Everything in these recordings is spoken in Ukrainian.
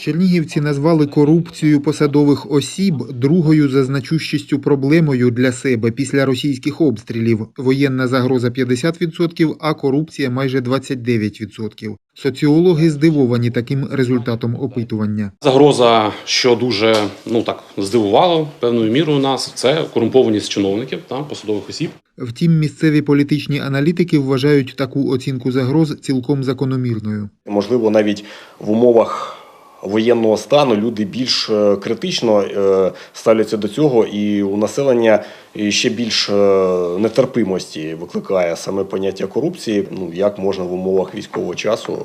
Чернігівці назвали корупцію посадових осіб другою за значущістю проблемою для себе після російських обстрілів. Воєнна загроза 50%, а корупція майже 29%. Соціологи здивовані таким результатом опитування. Загроза, що дуже ну так здивувало певною мірою нас, це корумпованість чиновників та посадових осіб. Втім, місцеві політичні аналітики вважають таку оцінку загроз цілком закономірною. Можливо, навіть в умовах воєнного стану люди більш е, критично е, ставляться до цього, і у населення ще більш е, нетерпимості викликає саме поняття корупції. Ну як можна в умовах військового часу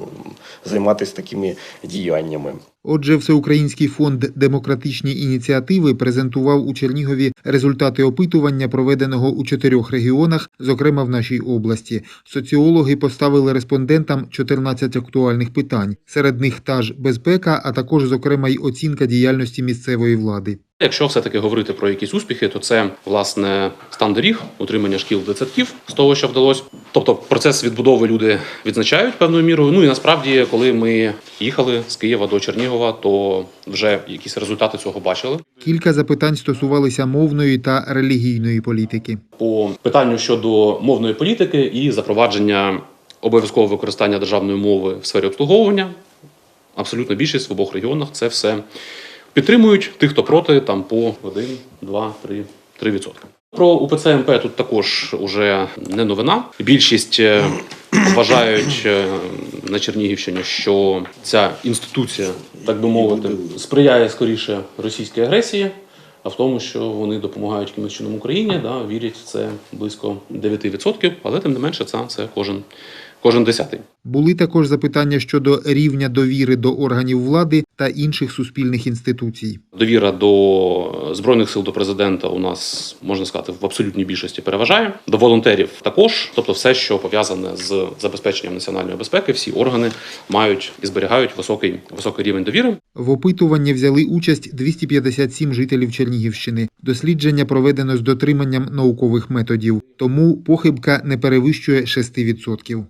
займатися такими діяннями. Отже, Всеукраїнський фонд демократичні ініціативи презентував у Чернігові результати опитування, проведеного у чотирьох регіонах, зокрема в нашій області. Соціологи поставили респондентам 14 актуальних питань. Серед них та ж безпека, а також, зокрема, й оцінка діяльності місцевої влади. Якщо все-таки говорити про якісь успіхи, то це власне стан доріг, утримання шкіл дитсадків з того, що вдалося. Тобто процес відбудови люди відзначають певною мірою. Ну і насправді, коли ми їхали з Києва до Чернігова, то вже якісь результати цього бачили. Кілька запитань стосувалися мовної та релігійної політики. По питанню щодо мовної політики і запровадження обов'язкового використання державної мови в сфері обслуговування, абсолютно більшість в обох регіонах це все підтримують. Тих, хто проти, там по 1, 2, 3, 3 відсотки. Про УПЦ МП тут також уже не новина. Більшість е, вважають е, на Чернігівщині, що ця інституція, так би мовити, сприяє скоріше російській агресії, а в тому, що вони допомагають якимось чином Україні, да, вірять в це близько 9%, але тим не менше це, це кожен, кожен десятий. Були також запитання щодо рівня довіри до органів влади та інших суспільних інституцій. Довіра до збройних сил до президента у нас можна сказати в абсолютній більшості переважає. До волонтерів також, тобто все, що пов'язане з забезпеченням національної безпеки, всі органи мають і зберігають високий високий рівень довіри. В опитуванні взяли участь 257 жителів Чернігівщини. Дослідження проведено з дотриманням наукових методів, тому похибка не перевищує 6%.